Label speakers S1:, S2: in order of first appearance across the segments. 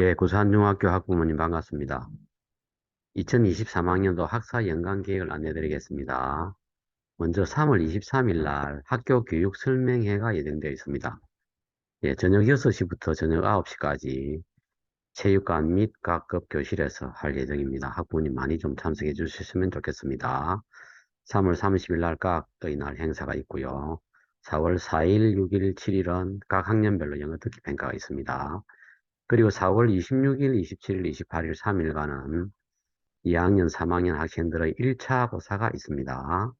S1: 예, 구산중학교 학부모님 반갑습니다. 2023학년도 학사 연간 계획을 안내드리겠습니다. 먼저 3월 23일 날 학교 교육 설명회가 예정되어 있습니다. 예, 저녁 6시부터 저녁 9시까지 체육관 및 각급 교실에서 할 예정입니다. 학부모님 많이 좀 참석해 주셨으면 좋겠습니다. 3월 30일 날 각의 날 행사가 있고요. 4월 4일, 6일, 7일은 각 학년별로 영어 듣기 평가가 있습니다. 그리고 4월 26일, 27일, 28일 3일간은 2학년, 3학년 학생들의 1차 고사가 있습니다.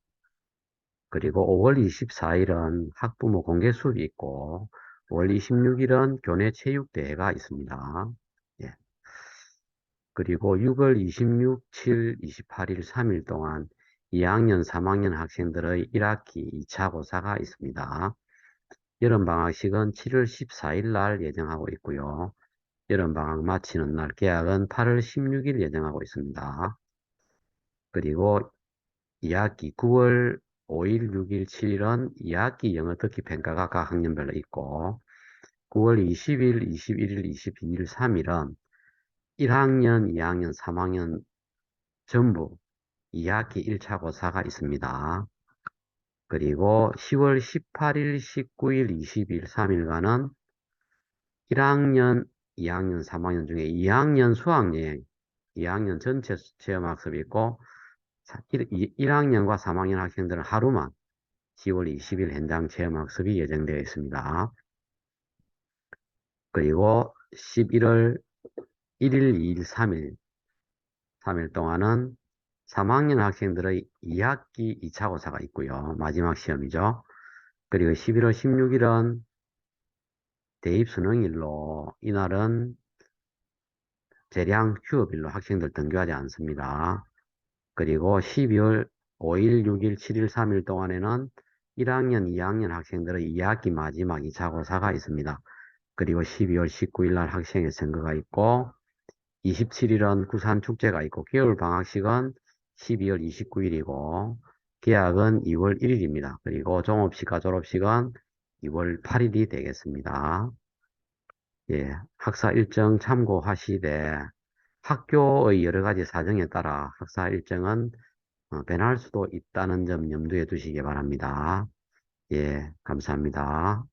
S1: 그리고 5월 24일은 학부모 공개 수업이 있고 5월 26일은 교내 체육대회가 있습니다. 예. 그리고 6월 26, 7, 28일 3일 동안 2학년, 3학년 학생들의 1학기 2차 고사가 있습니다. 여름방학식은 7월 14일 날 예정하고 있고요. 여름방학 마치는 날 개학은 8월 16일 예정하고 있습니다. 그리고 2학기 9월 5일, 6일, 7일은 2학기 영어 듣기 평가가 각 학년별로 있고 9월 20일, 21일, 22일, 3일은 1학년, 2학년, 3학년 전부 2학기 1차 고사가 있습니다. 그리고 10월 18일, 19일, 20일, 3일간은 1학년, 2학년, 3학년 중에 2학년 수학여행, 2학년 전체 체험학습이 있고 1, 학년과 3학년 학생들은 하루만 10월 20일 현장 체험학습이 예정되어 있습니다. 그리고 11월 1일, 2일, 3일, 3일 동안은 3학년 학생들의 2학기 2차 고사가 있고요. 마지막 시험이죠. 그리고 11월 16일은 대입 수능일로 이날은 재량 휴업일로 학생들 등교하지 않습니다. 그리고 12월 5일, 6일, 7일, 3일 동안에는 1학년, 2학년 학생들의 2학기 마지막 2차 고사가 있습니다. 그리고 12월 19일 날 학생의 선거가 있고 27일은 구산축제가 있고 겨울방학식은 12월 29일이고 개학은 2월 1일입니다. 그리고 종업식과 졸업식은 2월 8일이 되겠습니다. 예, 학사 일정 참고하시되 학교의 여러 가지 사정에 따라 학사 일정은 어, 변할 수도 있다는 점 염두에 두시기 바랍니다. 예, 감사합니다.